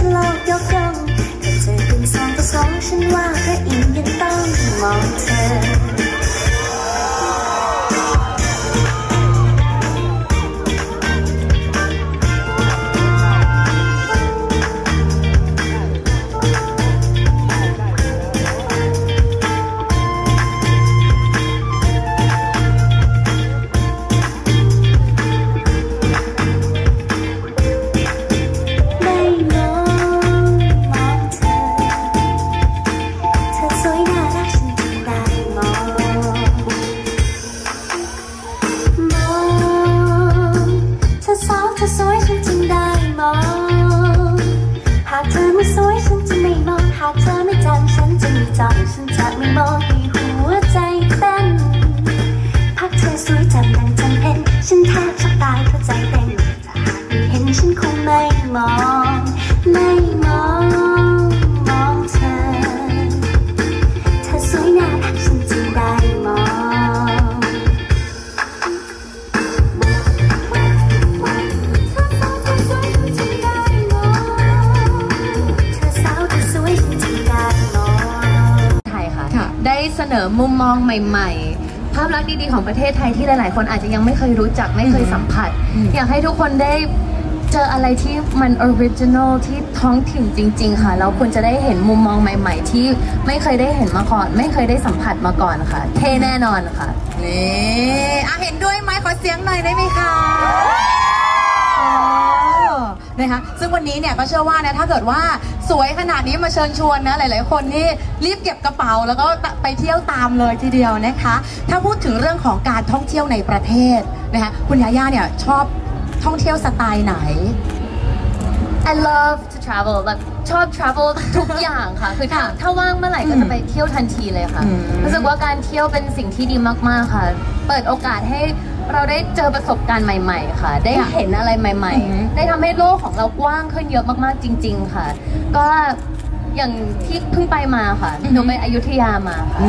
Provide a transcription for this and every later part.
ฉันโลกยกย่องแต่เธอเป็นสองต่อสองฉันว่าพระอินทร์ยังต้องมองเธอากเธอไม่จำฉันจะไม่จ้องฉันจะไม่มองให้หัวใจเต้นพักเธอสวยจังดังจันเพ็นฉันแทบช็อกตายเพราะใจเต้นถ้าหากไม่เห็นฉันคงไม่มอง อมุมมองใหม่ ๆ ภาพลักษณ์ดีๆของประเทศไทยที่หลายๆ คนอาจจะยังไม่เคยรู้จักไม่เคยสัมผัส อยากให้ทุกคนได้เจออะไรที่มันออริจินอลที่ท้องถิ่นจริง ๆ ค่ะ แล้วคุณจะได้เห็นมุมมองใหม่ ๆ ที่ไม่เคยได้เห็นมาก่อน ไม่เคยได้สัมผัสมาก่อนค่ะ เท่แน่นอนค่ะ นี่อะเห็นด้วยไหมขอเสียงหน่อยได้ไหมคะอ๋อ นะคะซึ่งวันนี้เนี่ยก็เชื่อว่านะถ้าเกิดว่าสวยขนาดนี้มาเชิญชวนนะหลาย ๆ คนนี่รีบเก็บกระเป๋าแล้วก็ไปเที่ยวตามเลยทีเดียวนะคะ ถ้าพูดถึงเรื่องของการท่องเที่ยวในประเทศนะคะคุณยาย่าเนี่ยชอบท่องเที่ยวสไตล์ไหน I love to travel like ชอบ travel ทุกอย่างค่ะ คือถ้าถ้าว่างเมื่อไหร่ก็จะไปเที่ยวทันทีเลยค่ะอืมรู้สึกว่าการเที่ยวเป็นสิ่งที่ดีมาก ๆ ค่ะ เปิดโอกาสให้ เราได้เจอประสบการณ์ใหม่ ๆ ค่ะ ได้เห็นอะไรใหม่อือหือๆได้ทำให้โลกของเรากว้างขึ้นเยอะมากๆจริง ๆ ค่ะ ก็อย่างที่เพิ่งไปมาค่ะหนูไปอยุธยามาค่ะ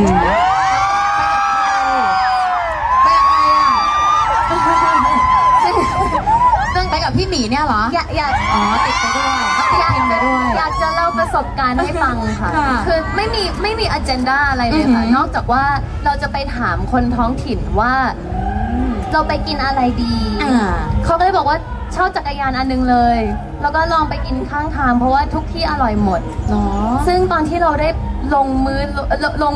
ไปกับใครอะไปกับพี่หมีเนี่ยเหรอ อยากอยาก อ๋อ ติดไปด้วยเขาติดพิมพ์ไปด้วย อยากจะเล่าประสบการณ์ให้ฟังค่ะ ค่ะคือไม่มีไม่มีอ g e n d a อะไรเลยค่ะ อือหือนอกจากว่าเราจะไปถามคนท้องถิ่นว่า เราไปกินอะไรดีอ่า เขาก็เลยบอกว่าเช่าจักรยานอันนึงเลย แล้วก็ลองไปกินข้างทางเพราะว่าทุกที่อร่อยหมด เนาะ ซึ่งตอนที่เราได้ลงมือลงลง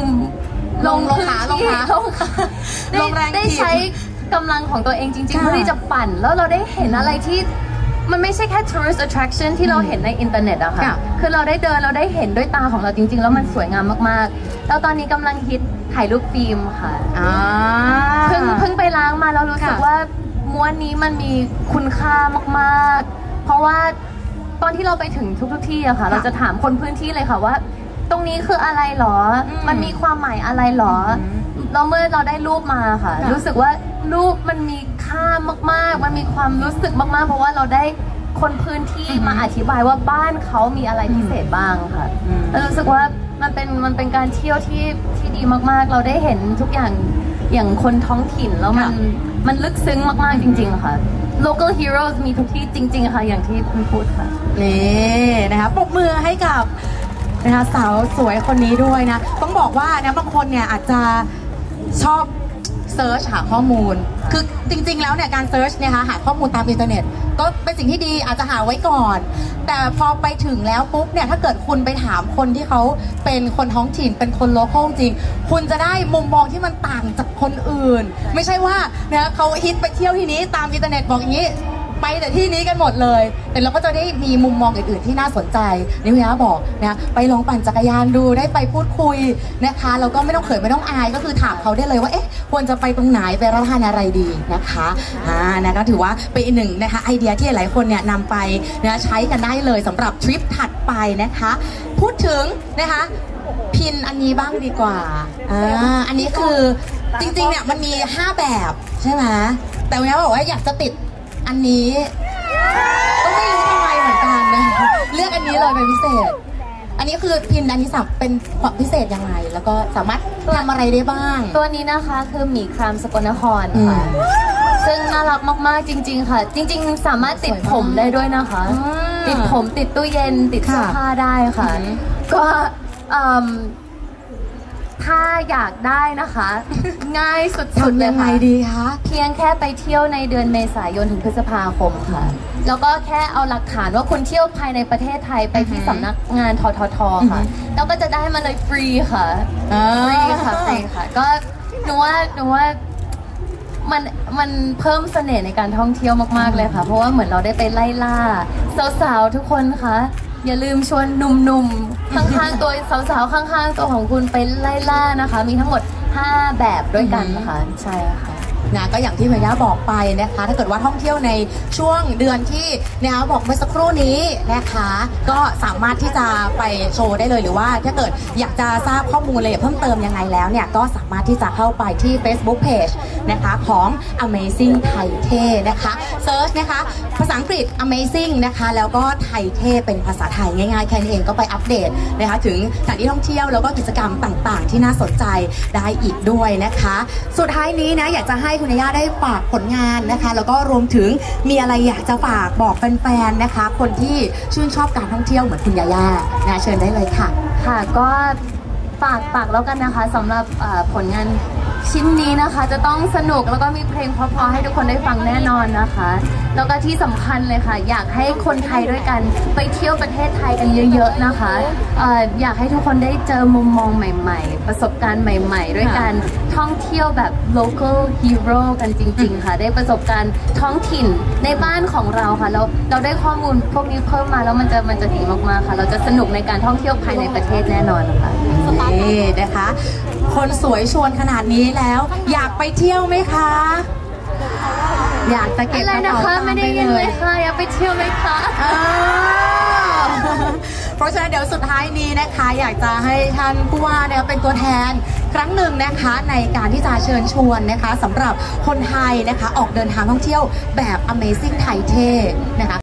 ลงลงขาพื้นที่ลงขาลงขาได้ลงแรงได้ถีบใช้กำลังของตัวเองจริงๆ ค่ะ เพื่อที่จะปั่น แล้วเราได้เห็นอะไรที่มันไม่ใช่แค่ tourist attraction ที่เราเห็นในอินเทอร์เน็ตอะค่ะ ค่ะ คือเราได้เดินเราได้เห็นด้วยตาของเราจริง ๆ แล้วมันสวยงามมากๆ แล้วตอนนี้กำลังฮิต ถ่ายรูปฟิล์มค่ะ อ่า เพิ่งเพิ่งไปล้างมาแล้วรู้สึกค่ะ ว่าม้วนนี้มันมีคุณค่ามากๆ เพราะว่าตอนที่เราไปถึงทุกๆที่อะค่ะ เราจะถามคนพื้นที่เลยค่ะว่า ตรงนี้คืออะไรหรอ อืมมันมีความหมายอะไรหรออืมแล้วเมื่อเราได้รูปมาค่ะ ค่ะ รู้สึกว่ารูปมันมีค่ามากๆ มันมีความรู้สึกมากๆ เพราะว่าเราได้คนพื้นที่มาอธิบายว่าบ้านเขามีอะไรพิเศษบ้างค่ะ อืม แล้วรู้สึกว่า มันเป็นมันเป็นการเที่ยวที่ที่ดีมากๆ เราได้เห็นทุกอย่างอย่างคนท้องถิ่นแล้วมันค่ะมันลึกซึ้งมากๆจริงๆค่ะ local heroes มีทุกที่จริง ๆ ค่ะ อย่างที่คุณพูดค่ะนี่นะคะปรบมือให้กับนะคะสาวสวยคนนี้ด้วยนะ ต้องบอกว่านะบางคนเนี่ยอาจจะชอบ เซิร์ชหาข้อมูล คือจริง ๆ แล้วเนี่ยการเซิร์ชเนี่ยค่ะหาข้อมูลตามอินเทอร์เน็ต ก็เป็นสิ่งที่ดีอาจจะหาไว้ก่อน แต่พอไปถึงแล้วปุ๊บเนี่ยถ้าเกิดคุณไปถามคนที่เขาเป็นคนท้องถิ่นเป็นคนโลคอลจริง คุณจะได้มุมมองที่มันต่างจากคนอื่น ไม่ใช่ว่าเนี่ยเขาฮิตไปเที่ยวที่นี้ตามอินเทอร์เน็ตบอกอย่างนี้ ไปแต่ที่นี้กันหมดเลย แต่เราก็จะได้มีมุมมองอื่นๆที่น่าสนใจนี่คุณย่าบอกนะไปลองปั่นจักรยานดูได้ไปพูดคุยนะคะแล้วก็ไม่ต้องเขินไม่ต้องอายก็คือถามเขาได้เลยว่าเอ๊ะควรจะไปตรงไหนไปรับประทานอะไรดีนะคะอ่านะก็ถือว่าเป็นอีกหนึ่งนะคะไอเดียที่หลายคนเนี่ยนำไปนะใช้กันได้เลยสำหรับทริปถัดไปนะคะ พูดถึงนะคะพินอันนี้บ้างดีกว่าอ่าอันนี้คือจริงๆเนี่ยมันมี 5 แบบใช่ไหมแต่วันนี้บอกว่าอยากจะติด อันนี้ก็ไม่รู้ทำไมเหมือนกันนะคะเลือกอันนี้เลยเป็นพิเศษ อันนี้คือพินอันนี้สับเป็นความพิเศษยังไง แล้วก็สามารถทำอะไรได้บ้าง ตัวนี้นะคะคือหมีครามสกลนครอืค่ะมซึ่งน่ารักมากๆจริง ๆ ค่ะ จริง ๆ สามารถติดผมได้ด้วยนะคะอ่าติดผมติดตู้เย็นติดเสื้อค่ะผ้าได้ค่ะอือหือก็เอิ่ม ถ้าอยากได้นะคะ ง่ายสุดๆทำเลยัยงไงค่ะดีคะ เพียงแค่ไปเที่ยวในเดือนเมษายนถึงพฤษภาคมค่ะ แล้วก็แค่เอาหลักฐานว่าคุณเที่ยวภายในประเทศไทยไปที่อือฮึสำนักงานทททค่ะแล้วก็จะได้มาเลยฟรีค่ะฟรีค่ะฟรีค่ะ ก็หนูว่าหนูว่ามันมันเพิ่มเสน่ห์ในการท่องเที่ยวมาก ๆ เลยค่ะ เพราะว่าเหมือนเราได้ไปไล่ล่า สาว ๆ ทุกคนคะ อย่าลืมชวนหนุ่มๆ ข้างๆ ตัวสาวๆ ข้างๆ ตัวของคุณไปไล่ล่านะคะ มีทั้งหมด 5 แบบด้วยกันนะคะ ใช่ค่ะ นะก็อย่างที่เมย่าบอกไปนะคะ ถ้าเกิดว่าท่องเที่ยวในช่วงเดือนที่เนยบอกเมื่อสักครู่นี้นะคะ ก็สามารถที่จะไปโชว์ได้เลยหรือว่า ถ้าเกิดอยากจะทราบข้อมูลเลยเพิ่มเติมยังไงแล้วเนี่ยก็สามารถที่จะเข้าไปที่ Facebook Page นะคะของ Amazing ไทยเทนะคะเซิร์ชนะคะภาษาอังกฤษ Amazing นะคะแล้วก็ไทยเทเป็นภาษาไทยง่ายๆแค่นี้เองก็ไปอัปเดตนะคะถึงสถานที่ท่องเที่ยวแล้วก็กิจกรรมต่างๆ ที่น่าสนใจได้อีกด้วยนะคะ สุดท้ายนี้นะอยากจะให้คุณย่าได้ฝากผลงานนะคะ แล้วก็รวมถึงมีอะไรอยากจะฝากบอกแฟนๆนะคะ คนที่ชื่นชอบการท่องเที่ยวเหมือนคุณยาย่านะเชิญได้เลยค่ะ ค่ะก็ฝากฝากแล้วกันนะคะสำหรับผลงานชิ้นนี้นะคะ จะต้องสนุกแล้วก็มีเพลงเพราะๆให้ทุกคนได้ฟังแน่นอนนะคะ แล้วก็ที่สำคัญเลยค่ะ อยากให้คนไทยด้วยกันไปเที่ยวประเทศไทยกันเยอะ ๆนะคะเอ่ออยากให้ทุกคนได้เจอมุมมองใหม่ ๆ ประสบการณ์ใหม่ ๆ ด้วยการท่องเที่ยวแบบ local hero กันจริง ๆ ค่ะ ได้ประสบการณ์ท้องถิ่นในบ้านของเราค่ะแล้วเราได้ข้อมูลพวกนี้เพิ่มมาแล้วมันจะมันจะดีมากๆค่ะ เราจะสนุกในการท่องเที่ยวภายในประเทศแน่นอนค่ะนี่นะคะ คนสวยชวนขนาดนี้แล้ว อยากไปเที่ยวไหมคะ อยากจะเก็บอะไรกระนะเป๋าคะตังไม่ค์ได้ไปยินเลเลยยค่ะอยากไปเที่ยวไหมคะอ่าเพราะฉะนั้นเดี๋ยวสุดท้ายนี้นะคะ อยากจะให้ท่านผู้ว่าเนี่ยเป็นตัวแทนครั้งหนึ่งนะคะ ในการที่จะเชิญชวนนะคะสำหรับคนไทยนะคะ ออกเดินทางท่องเที่ยวแบบ Amazing ไทยเท่นะคะ